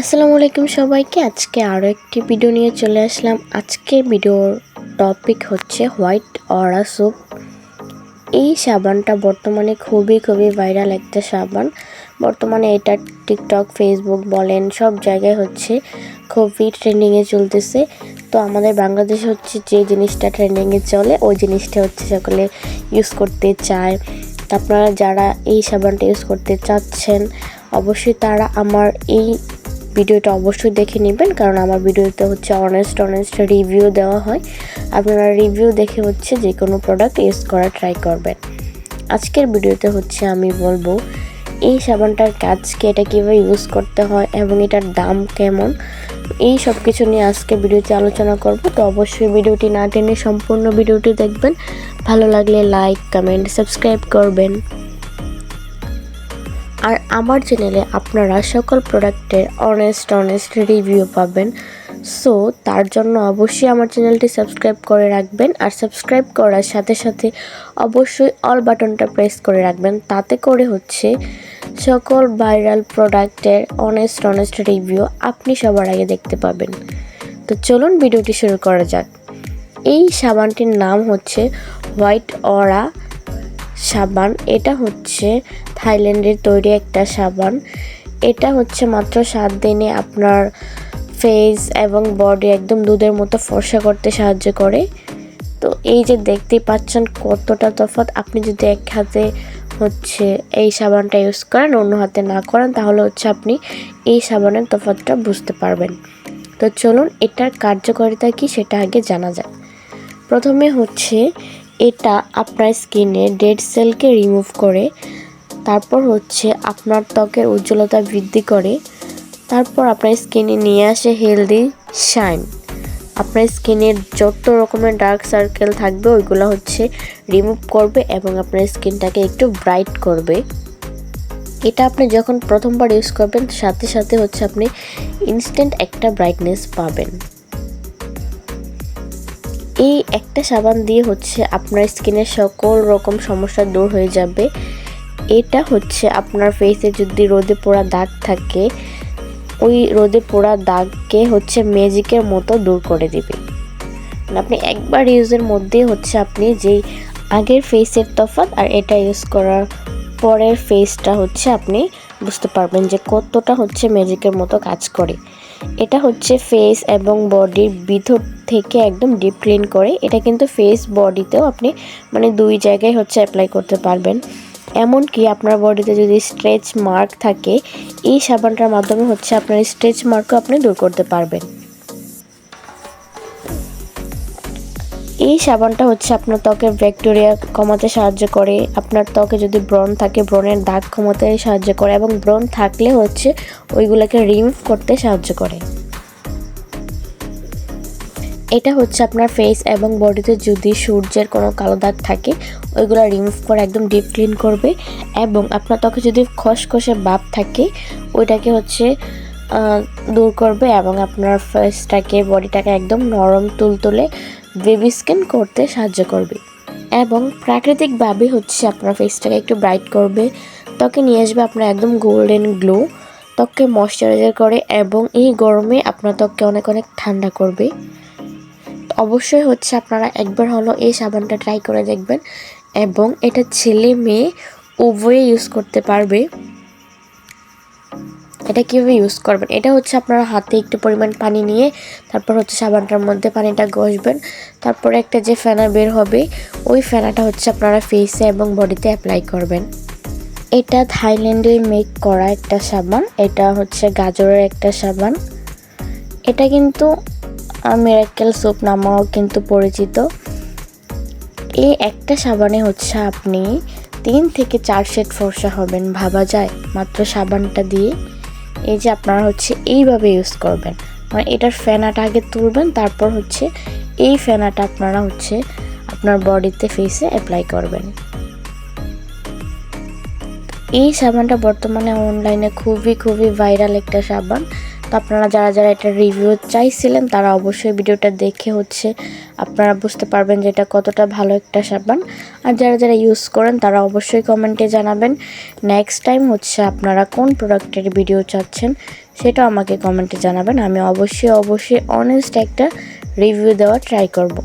আসসালামু আলাইকুম সবাইকে। আজকে আরও একটি ভিডিও নিয়ে চলে আসলাম। আজকে ভিডিওর টপিক হচ্ছে হোয়াইট অরা সোপ এই সাবানটা বর্তমানে খুবই খুবই ভাইরাল একটা সাবান। বর্তমানে এটা টিকটক ফেসবুক বলেন, সব জায়গায় হচ্ছে খুবই ট্রেন্ডিংয়ে চলতেছে। তো আমাদের বাংলাদেশে হচ্ছে যে জিনিসটা ট্রেন্ডিংয়ে চলে, ওই জিনিসটা হচ্ছে সকলে ইউজ করতে চায়। আপনারা যারা এই সাবানটা ইউজ করতে চাচ্ছেন, অবশ্যই তারা আমার এই ভিডিওটা অবশ্যই দেখে নেবেন, কারণ আমার ভিডিওতে হচ্ছে অনেস্ট অনেস্ট রিভিউ দেওয়া হয়। আপনারা রিভিউ দেখে হচ্ছে যে কোনো প্রোডাক্ট ইউজ করা ট্রাই করবেন। আজকের ভিডিওতে হচ্ছে আমি বলব, এই সাবানটার কাজকে এটা কীভাবে ইউজ করতে হয় এবং এটার দাম কেমন? এই সব কিছু নিয়ে আজকে ভিডিওতে আলোচনা করব, তো অবশ্যই ভিডিওটি না টেনে সম্পূর্ণ ভিডিওটি দেখবেন। ভালো লাগলে লাইক কমেন্ট সাবস্ক্রাইব করবেন। আর আমার চ্যানেলে আপনারা সকল প্রোডাক্টের অনেস্ট অনেস্ট রিভিউ পাবেন। সো তার জন্য অবশ্যই আমার চ্যানেলটি সাবস্ক্রাইব করে রাখবেন আর সাবস্ক্রাইব করার সাথে সাথে অবশ্যই অল বাটনটা প্রেস করে রাখবেন। তাতে করে হচ্ছে সকল ভাইরাল প্রোডাক্টের অনেস্ট অনেস্ট রিভিউ আপনি সবার আগে দেখতে পাবেন। তো চলুন ভিডিওটি শুরু করা যাক। এই সাবানটির নাম হচ্ছে হোয়াইট অরা সাবান। এটা হচ্ছে থাইল্যান্ডের তৈরি একটা সাবান। এটা হচ্ছে মাত্র সাত দিনে আপনার ফেস এবং বডি একদম দুধের মতো ফর্সা করতে সাহায্য করে। তো এই যে দেখতেই পাচ্ছেন কতটা তফাৎ। আপনি যদি এক হাতে হচ্ছে এই সাবানটা ইউজ করেন, অন্য হাতে না করেন, তাহলে হচ্ছে আপনি এই সাবানের তফাৎটা বুঝতে পারবেন। তো চলুন, এটার কার্যকারিতা কি সেটা আগে জানা যায় প্রথমে হচ্ছে এটা আপনার স্কিনে ডেড সেলকে রিমুভ করে, তারপর হচ্ছে আপনার ত্বকের উজ্জ্বলতা বৃদ্ধি করে, তারপর আপনার স্কিনে নিয়ে আসে হেলদি শাইন। আপনার স্কিনের যত রকমের ডার্ক সার্কেল থাকবে, ওইগুলো হচ্ছে রিমুভ করবে এবং আপনার স্কিনটাকে একটু ব্রাইট করবে। এটা আপনি যখন প্রথমবার ইউজ করবেন, সাথে সাথে হচ্ছে আপনি ইনস্ট্যান্ট একটা ব্রাইটনেস পাবেন। এই একটা সাবান দিয়ে হচ্ছে আপনার স্কিনের সকল রকম সমস্যা দূর হয়ে যাবে। এটা হচ্ছে আপনার ফেসে যদি রোদে পোড়া দাগ থাকে, ওই রোদে পোড়া দাগকে হচ্ছে ম্যাজিকের মতো দূর করে দিবে। মানে আপনি একবার ইউজের মধ্যে হচ্ছে আপনি যেই আগের ফেসের তফাৎ আর এটা ইউজ করার পরের ফেসটা হচ্ছে আপনি বুঝতে পারবেন যে কতটা হচ্ছে ম্যাজিকের মতো কাজ করে। এটা হচ্ছে ফেস এবং বডির ভিতর থেকে একদম ডিপ ক্লিন করে। এটা কিন্তু ফেস বডিতেও আপনি মানে দুই জায়গায় হচ্ছে অ্যাপ্লাই করতে পারবেন। এমনকি আপনার বডিতে যদি স্ট্রেচ মার্ক থাকে, এই সাবানটার মাধ্যমে হচ্ছে আপনার স্ট্রেচ মার্কও আপনি দূর করতে পারবেন। এই সাবানটা হচ্ছে আপনার ত্বকের ব্যাকটেরিয়া কমাতে সাহায্য করে। আপনার ত্বকে যদি ব্রণ থাকে, ব্রণের দাগ কমাতে সাহায্য করে এবং ব্রণ থাকলে হচ্ছে ওইগুলোকে রিমুভ করতে সাহায্য করে। এটা হচ্ছে আপনার ফেস এবং বডিতে যদি সূর্যের কোনো কালো দাগ থাকে, ওইগুলো রিমুভ করে একদম ডিপ ক্লিন করবে এবং আপনার ত্বকে যদি খসখসে বাপ থাকে, ওইটাকে হচ্ছে দূর করবে এবং আপনার ফেসটাকে বডিটাকে একদম নরম তুলতুলে বেবি স্কিন করতে সাহায্য করবে। এবং প্রাকৃতিকভাবে হচ্ছে আপনার ফেসটাকে একটু ব্রাইট করবে, ত্বকে নিয়ে আসবে আপনার একদম গোল্ডেন গ্লো ত্বককে ময়শ্চারাইজার করে এবং এই গরমে আপনার ত্বককে অনেক অনেক ঠান্ডা করবে। অবশ্যই হচ্ছে আপনারা একবার হলো এই সাবানটা ট্রাই করে দেখবেন এবং এটা ছেলে মেয়ে উভয়ে ইউজ করতে পারবে। এটা কীভাবে ইউজ করবেন? এটা হচ্ছে আপনারা হাতে একটু পরিমাণ পানি নিয়ে, তারপর হচ্ছে সাবানটার মধ্যে পানিটা ঘষবেন। তারপরে একটা যে ফেনা বের হবে, ওই ফেনাটা হচ্ছে আপনারা ফেসে এবং বডিতে অ্যাপ্লাই করবেন। এটা থাইল্যান্ডে মেক করা একটা সাবান, এটা হচ্ছে গাজরের একটা সাবান। এটা কিন্তু মেরাক্কেল সোপ নামাও কিন্তু পরিচিত। এই একটা সাবানে হচ্ছে আপনি তিন থেকে চার সেট ফর্সা হবেন, ভাবা যায়। মাত্র সাবানটা দিয়ে। এই যে আপনারা হচ্ছে এইভাবে ইউজ করবেন। মানে এটার ফেনাটা আগে তুলবেন, তারপর হচ্ছে এই ফেনাটা আপনারা হচ্ছে আপনার বডিতে ফেসে অ্যাপ্লাই করবেন। এই সাবানটা বর্তমানে অনলাইনে খুবই খুবই ভাইরাল একটা সাবান। তো আপনারা যারা যারা এটা রিভিউ চাইছিলেন, তারা অবশ্যই ভিডিওটা দেখে হচ্ছে আপনারা বুঝতে পারবেন যে এটা কতটা ভালো একটা সাবান। আর যারা যারা ইউজ করেন, তারা অবশ্যই কমেন্টে জানাবেন নেক্সট টাইম হচ্ছে আপনারা কোন প্রোডাক্টের ভিডিও চাচ্ছেন সেটা আমাকে কমেন্টে জানাবেন। আমি অবশ্যই অবশ্যই অনেস্ট একটা রিভিউ দেওয়া ট্রাই করব।